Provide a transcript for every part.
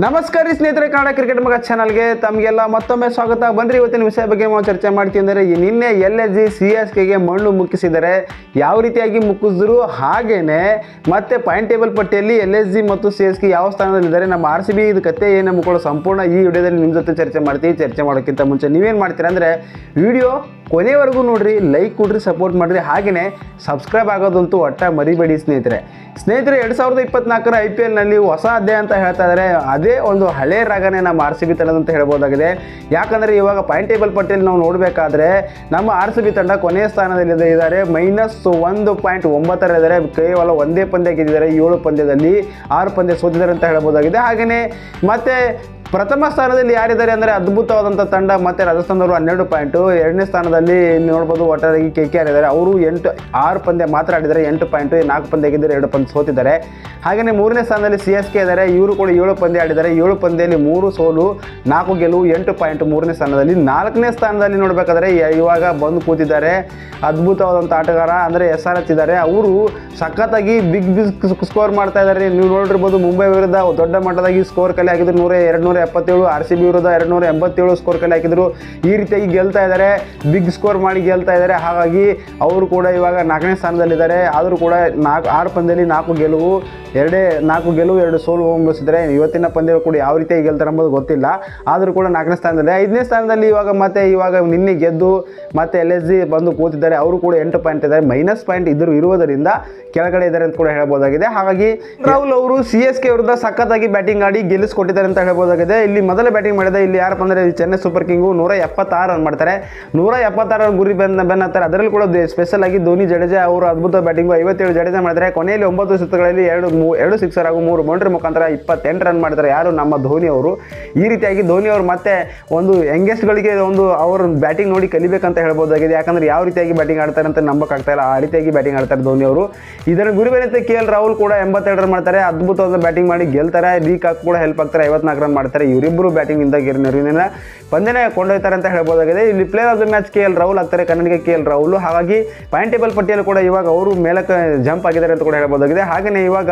ನಮಸ್ಕಾರ ಸ್ನೇಹಿತರೆ, ಕನ್ನಡ ಕ್ರಿಕೆಟ್ ಮಗ ಚಾನಲ್ಗೆ ತಮಗೆಲ್ಲ ಮತ್ತೊಮ್ಮೆ ಸ್ವಾಗತ. ಬಂದ್ರಿ ಇವತ್ತಿನ ವಿಷಯ ಬಗ್ಗೆ ನಾವು ಚರ್ಚೆ ಮಾಡ್ತೀವಿ ಅಂದರೆ ನಿನ್ನೆ L S G C S ಕೆಗೆ ಮಣ್ಣು ಮುಕ್ಕಿಸಿದರೆ ಯಾವ ರೀತಿಯಾಗಿ ಮುಕ್ಕಿಸಿದ್ರು? ಹಾಗೇನೆ ಮತ್ತೆ ಪಾಯಿಂಟ್ ಟೇಬಲ್ ಪಟ್ಟಿಯಲ್ಲಿ ಎಲ್ ಎಸ್ ಜಿ ಮತ್ತು ಸಿ ಎಸ್ ಕೆ ಯಾವ ಸ್ಥಾನದಲ್ಲಿದ್ದಾರೆ? ನಮ್ಮ ಆರ್ ಸಿ ಬಿ ಇದು ಕತೆ ಏನು ನಂಬಿಕೊಳ್ಳೋ ಸಂಪೂರ್ಣ ಈ ವಿಡಿಯೋದಲ್ಲಿ ನಿಮ್ಮ ಜೊತೆ ಚರ್ಚೆ ಮಾಡ್ತೀವಿ. ಚರ್ಚೆ ಮಾಡೋಕ್ಕಿಂತ ಮುಂಚೆ ನೀವೇನು ಮಾಡ್ತೀರಾ ಅಂದರೆ ವಿಡಿಯೋ ಕೊನೆವರೆಗೂ ನೋಡ್ರಿ ಲೈಕ್ ಕೊಡ್ರಿ ಸಪೋರ್ಟ್ ಮಾಡಿರಿ. ಹಾಗೆಯೇ ಸಬ್ಸ್ಕ್ರೈಬ್ ಆಗೋದಂತೂ ಒಟ್ಟ ಮರಿಬೇಡಿ ಸ್ನೇಹಿತರೆ. ಸ್ನೇಹಿತರೆ, ಎರಡು ಸಾವಿರದ ಇಪ್ಪತ್ನಾಲ್ಕರ ಐ ಪಿ ಎಲ್ನಲ್ಲಿ ಹೊಸ ಅಧ್ಯಾಯ ಅಂತ ಹೇಳ್ತಾ ಇದ್ದಾರೆ ಅದೇ ಒಂದು ಹಳೆ ರಾಗನೇ ನಮ್ಮ ಆರ್ ಸಿ ಬಿ ತಂಡದಂತ ಹೇಳ್ಬೋದಾಗಿದೆ. ಯಾಕಂದರೆ ಇವಾಗ ಪಾಯಿಂಟ್ ಟೇಬಲ್ ಪಟ್ಟಿಯಲ್ಲಿ ನಾವು ನೋಡಬೇಕಾದ್ರೆ ನಮ್ಮ ಆರ್ ಸಿ ಬಿ ತಂಡ ಕೊನೆಯ ಸ್ಥಾನದಲ್ಲಿ ಇದ್ದಾರೆ ಮೈನಸ್ ಒಂದು ಪಾಯಿಂಟ್ ಒಂಬತ್ತರಲ್ಲಿದ್ದಾರೆ ಕೇವಲ ಒಂದೇ ಪಂದ್ಯ ಗೆದ್ದಿದ್ದಾರೆ. ಏಳು ಪಂದ್ಯದಲ್ಲಿ ಆರು ಪಂದ್ಯ ಸೋತಿದ್ದಾರೆ ಅಂತ ಹೇಳ್ಬೋದಾಗಿದೆ. ಹಾಗೆಯೇ ಮತ್ತೆ ಪ್ರಥಮ ಸ್ಥಾನದಲ್ಲಿ ಯಾರಿದ್ದಾರೆ ಅಂದರೆ ಅದ್ಭುತವಾದಂಥ ತಂಡ ಮತ್ತು ರಾಜಸ್ಥಾನದವರು ಹನ್ನೆರಡು ಪಾಯಿಂಟು. ಎರಡನೇ ಸ್ಥಾನದಲ್ಲಿ ನೋಡ್ಬೋದು ಒಟ್ಟಾರೆಯಾಗಿ ಕೆ ಕೆ ಆರ್ ಇದ್ದಾರೆ. ಅವರು ಎಂಟು, ಆರು ಪಂದ್ಯ ಮಾತ್ರ ಆಡಿದ್ದಾರೆ. ಎಂಟು ಪಾಯಿಂಟು, ನಾಲ್ಕು ಪಂದ್ಯ ಗೆದ್ದರೆ ಎರಡು ಪಂದ್ಯ ಸೋತಿದ್ದಾರೆ. ಹಾಗೆಯೇ ಮೂರನೇ ಸ್ಥಾನದಲ್ಲಿ ಸಿ ಎಸ್ ಕೆ ಇದ್ದಾರೆ. ಇವರು ಕೂಡ ಏಳು ಪಂದ್ಯ ಆಡಿದ್ದಾರೆ. ಏಳು ಪಂದ್ಯದಲ್ಲಿ ಮೂರು ಸೋಲು, ನಾಲ್ಕು ಗೆಲುವು, ಎಂಟು ಪಾಯಿಂಟ್ ಮೂರನೇ ಸ್ಥಾನದಲ್ಲಿ. ನಾಲ್ಕನೇ ಸ್ಥಾನದಲ್ಲಿ ನೋಡಬೇಕಾದ್ರೆ ಇವಾಗ ಬಂದು ಕೂತಿದ್ದಾರೆ. ಅದ್ಭುತವಾದಂಥ ಆಟಗಾರ ಅಂದರೆ ಎಸ್ ಆರ್ ಎಚ್ ಇದ್ದಾರೆ. ಅವರು ಸಖತ್ತಾಗಿ ಬಿಗ್ ಬಿಗ್ ಸ್ಕೋರ್ ಮಾಡ್ತಾ ಇದ್ದಾರೆ. ನೀವು ನೋಡಿರ್ಬೋದು ಮುಂಬೈ ವಿರುದ್ಧ ದೊಡ್ಡ ಮಟ್ಟದಾಗಿ ಸ್ಕೋರ್ ಕಲೆ ಆಗಿದ್ದು ನೂರ ಎರಡು ನೂರ ಎಪ್ಪತ್ತೇಳು ಆರ್ ಸಿ ಬಿ ವಿರುದ್ಧ ಎರಡು ನೂರ ಎಂಬತ್ತೇಳು ಸ್ಕೋರ್ ಕಲೆ ಹಾಕಿದ್ರು. ಈ ರೀತಿಯಾಗಿ ಗೆಲ್ತಾ ಇದ್ದಾರೆ ಬಿಗ್ ಸ್ಕೋರ್ ಮಾಡಿ ಗೆಲ್ತಾ ಇದ್ದಾರೆ. ಹಾಗಾಗಿ ಅವರು ಕೂಡ ಇವಾಗ ನಾಲ್ಕನೇ ಸ್ಥಾನದಲ್ಲಿದ್ದಾರೆ. ಆದರೂ ಕೂಡ ನಾಲ್ಕು, ಆರು ಪಂದ್ಯದಲ್ಲಿ ನಾಲ್ಕು ಗೆಲುವು, ಎರಡೇ, ನಾಲ್ಕು ಗೆಲುವು, ಎರಡು ಸೋಲು ಹೋಗಿಸಿದ್ರೆ ಇವತ್ತಿನ ಪಂದ್ಯ ಕೂಡ ಯಾವ ರೀತಿಯಾಗಿ ಗೆಲ್ತಾರೆ ಎಂಬುದು ಗೊತ್ತಿಲ್ಲ. ಆದರೂ ಕೂಡ ನಾಲ್ಕನೇ ಸ್ಥಾನದಲ್ಲಿ, ಐದನೇ ಸ್ಥಾನದಲ್ಲಿ ಇವಾಗ ಮತ್ತೆ, ಇವಾಗ ನಿನ್ನೆ ಗೆದ್ದು ಮತ್ತೆ ಎಲ್ ಎಸ್ ಜಿ ಬಂದು ಕೂತಿದ್ದಾರೆ. ಅವರು ಕೂಡ ಎಂಟು ಪಾಯಿಂಟ್ ಇದ್ದಾರೆ. ಮೈನಸ್ ಪಾಯಿಂಟ್ ಇದ್ರು, ಇರುವುದರಿಂದ ಕೆಳಗಡೆ ಇದ್ದಾರೆ ಅಂತ ಕೂಡ ಹೇಳ್ಬೋದಾಗಿದೆ. ಹಾಗಾಗಿ ರಾಹುಲ್ ಅವರು ಸಿ ಎಸ್ ಕೆ ವಿರುದ್ಧ ಸಖತ್ತಾಗಿ ಬ್ಯಾಟಿಂಗ್ ಆಡಿ ಗೆಲ್ಲಿಸ್ಕೊಟ್ಟಿದ್ದಾರೆ ಅಂತ ಹೇಳ್ಬೋದಾಗಿದೆ. ಇಲ್ಲಿ ಮೊದಲ ಬ್ಯಾಟಿಂಗ್ ಮಾಡಿದೆ. ಇಲ್ಲಿ ಯಾರಪ್ಪ ಅಂದರೆ ಚೆನ್ನೈ ಸೂಪರ್ ಕಿಂಗು ನೂರ ಎಪ್ಪತ್ತಾರು ರನ್ ಮಾಡ್ತಾರೆ. ನೂರ ಎಪ್ಪತ್ತಾರು ರನ್ ಗುರಿ ಬೆನ್ನ ಬೆನ್ನತ್ತಾರೆ ಅದರಲ್ಲಿ ಕೂಡ ಸ್ಪೆಷಲ್ ಆಗಿ ಧೋನಿ, ಜಡೇಜಾ ಅವರು ಅದ್ಭುತ ಬ್ಯಾಟಿಂಗು ಐವತ್ತೇಳು ಜಡೇಜಾ ಮಾಡಿದರೆ ಕೊನೆಯಲ್ಲಿ ಒಂಬತ್ತು ಸುತ್ತುಗಳಲ್ಲಿ ಎರಡು ಮೂ- ಎರಡು ಸಿಕ್ಸರ್ ಹಾಗೂ ಮೂರು ಬೌಂಡ್ರಿ ಮುಖಾಂತರ ಇಪ್ಪತ್ತೆಂಟು ರನ್ ಮಾಡ್ತಾರೆ ಯಾರು ನಮ್ಮ ಧೋನಿ ಅವರು? ಈ ರೀತಿಯಾಗಿ ಧೋನಿ ಅವರು ಮತ್ತೆ ಒಂದು ಯಂಗೆಸ್ಟ್ಗಳಿಗೆ ಒಂದು ಅವ್ರ ಬ್ಯಾಟಿಂಗ್ ನೋಡಿ ಕಲಿಬೇಕಂತ ಹೇಳ್ಬೋದಾಗಿದೆ. ಯಾಕಂದ್ರೆ ಯಾವ ರೀತಿಯಾಗಿ ಬ್ಯಾಟಿಂಗ್ ಆಡ್ತಾರೆ ಅಂತ ನಂಬಕ್ಕಾಗ್ತಾ ಇಲ್ಲ. ಆ ರೀತಿಯಾಗಿ ಬ್ಯಾಟಿಂಗ್ ಆಡ್ತಾರೆ ಧೋನಿ ಅವರು. ಇದರ ಗುರಿ ಬೇರೆ ಕೆ ಎಲ್ ರಾಹುಲ್ ಕೂಡ ಎಂಬತ್ತೆರಡು ರನ್ ಮಾಡ್ತಾರೆ. ಅದ್ಭುತವಾದ ಬ್ಯಾಟಿಂಗ್ ಮಾಡಿ ಗೆಲ್ತಾರೆ. ಲೀಕ್ ಕಾಕ್ ಕೂಡ ಹೆಲ್ಪ್ ಆಗ್ತಾರೆ. ಐವತ್ನಾಲ್ಕು ರನ್ ಮಾಡ್ತಾರೆ. ಇವರಿಬ್ಬರು ಬ್ಯಾಟಿಂಗ್ ಇಂದ ನೆರವಿನಿಂದ ಪಂದ್ಯನೇ ಕೊಂಡೊಯ್ತಾರೆ ಅಂತ ಹೇಳ್ಬೋದಾಗಿದೆ. ಇಲ್ಲಿ player of the match K L Rahul ಆಗ್ತಾರೆ. ಕನ್ನಡಿಗ ಕೆ ಎಲ್ ರಾಹುಲ್. ಹಾಗಾಗಿ ಪಾಯಿಂಟ್ ಟೇಬಲ್ ಪಟ್ಟಿಯಲ್ಲಿ ಕೂಡ ಇವಾಗ ಅವರು ಮೇಲಕ್ಕೆ ಜಂಪ್ ಆಗಿದ್ದಾರೆ ಅಂತ ಕೂಡ ಹೇಳ್ಬೋದಾಗಿದೆ. ಹಾಗೆಯೇ ಇವಾಗ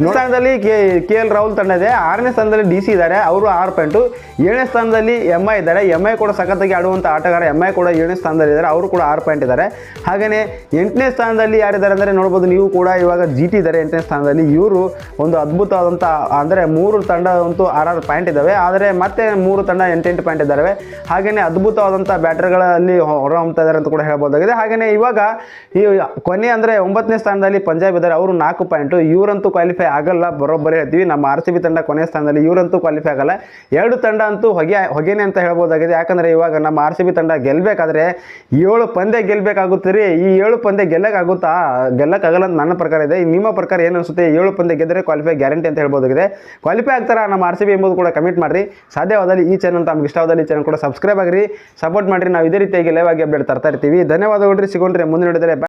ನೂರ ಸ್ಥಾನದಲ್ಲಿ ಕೆ ಕೆ ಎಲ್ ರಾಹುಲ್ ತಂಡ ಇದೆ. ಆರನೇ ಸ್ಥಾನದಲ್ಲಿ ಡಿ ಸಿ ಇದ್ದಾರೆ. ಅವರು ಆರು ಪಾಯಿಂಟು ಏಳನೇ ಸ್ಥಾನದಲ್ಲಿ ಎಂ ಐ ಇದ್ದಾರೆ. ಎಂ ಐ ಕೂಡ ಸಖತ್ತಾಗಿ ಆಡುವಂಥ ಆಟಗಾರ ಎಂ ಐ ಕೂಡ ಏಳನೇ ಸ್ಥಾನದಲ್ಲಿ ಇದ್ದಾರೆ. ಅವರು ಕೂಡ ಆರು ಪಾಯಿಂಟ್ ಇದ್ದಾರೆ. ಹಾಗೆಯೇ ಎಂಟನೇ ಸ್ಥಾನದಲ್ಲಿ ಯಾರಿದ್ದಾರೆ ಅಂದರೆ ನೋಡ್ಬೋದು ನೀವು ಕೂಡ ಇವಾಗ ಟಿ ಇದ್ದಾರೆ ಎಂಟನೇ ಸ್ಥಾನದಲ್ಲಿ. ಇವರು ಒಂದು ಅದ್ಭುತವಾದಂಥ ಅಂದರೆ ಮೂರು ತಂಡ ಅಂತೂ ಆರಾರು ಪಾಯಿಂಟ್ ಇದ್ದಾವೆ. ಆದರೆ ಮತ್ತೆ ಮೂರು ತಂಡ ಎಂಟೆಂಟು ಪಾಯಿಂಟ್ ಇದ್ದಾವೆ. ಹಾಗೆಯೇ ಅದ್ಭುತವಾದಂಥ ಬ್ಯಾಟರ್ಗಳಲ್ಲಿ ಹೊರಹೊಮ್ತಾ ಇದ್ದಾರೆ ಅಂತ ಕೂಡ ಹೇಳ್ಬೋದಾಗಿದೆ. ಹಾಗೆಯೇ ಇವಾಗ ಈ ಕೊನೆ ಅಂದರೆ ಒಂಬತ್ತನೇ ಸ್ಥಾನದಲ್ಲಿ ಪಂಜಾಬ್ ಇದ್ದಾರೆ. ಅವರು ನಾಲ್ಕು ಪಾಯಿಂಟು ಇವರಂತೂ ಕ್ವಾಲಿಫೈ ಆಗಲ್ಲ. ಬರೋಬ್ಬರಿ ಹೇಳ್ತೀವಿ. ನಮ್ಮ ಆರ್ ಸಿ ಬಿ ತಂಡ ಕೊನೆಯ ಸ್ಥಾನದಲ್ಲಿ ಇವರಂತೂ ಕ್ವಾಲಿಫೈ ಆಗಲ್ಲ. ಎರಡು ತಂಡ ಅಂತೂ ಹೊಗೆ ಹೊಗೆನೆ ಅಂತ ಹೇಳ್ಬೋದಾಗಿದೆ. ಯಾಕಂದರೆ ಇವಾಗ ನಮ್ಮ ಆರ್ ಸಿ ತಂಡ ಗೆಲ್ಲಬೇಕಾದ್ರೆ ಏಳು ಪಂದ್ಯ ಗೆಲ್ಲಬೇಕಾಗುತ್ತೆ ರೀ ಈ ಏಳು ಪಂದ್ಯ ಗೆಲ್ಲಕ್ಕಾಗುತ್ತಾ? ಗೆಲ್ಲಕ್ಕಾಗಲ್ಲ ಅಂತ ನನ್ನ ಪ್ರಕಾರ ಇದೆ. ನಿಮ್ಮ ಪ್ರಕಾರ ಏನು ಅನಿಸುತ್ತೆ? ಏಳು ಪಂದ್ಯ ಗೆದ್ದರೆ ಕ್ವಾಲಿಫೈ ಗ್ಯಾರಂಟಿ ಅಂತ ಹೇಳ್ಬೋದಾಗಿದೆ. ಕ್ವಾಲಿಫೈ ಆಗ್ತಾರ? ನಮ್ಮ ಆರ್ ಎಂಬುದು ಕೂಡ ಕಮೆಂಟ್ ಮಾಡಿರಿ. ಸಾಧ್ಯವಾದಲ್ಲಿ ಈ ಚಾನಲ್ ತಮ್ಗೆ ಇಷ್ಟವಾದಲ್ಲಿ ಈ ಚಾನಲ್ ಕೂಡ ಸಬ್ಸ್ಕ್ರೈಬ್ ಆಗಿರಿ. ಸಪೋರ್ಟ್ ಮಾಡಿರಿ. ನಾವು ಇದೇ ರೀತಿಯಾಗಿ ಲೈವ್ ಆಗಿ ಅಪ್ಡೇಟ್ ತರ್ತಾ ಇರ್ತೀವಿ. ಧನ್ಯವಾದಗಳು ಸಿಗೋಣ್ರಿ. ಮುಂದಿನ ನೋಡಿದರೆ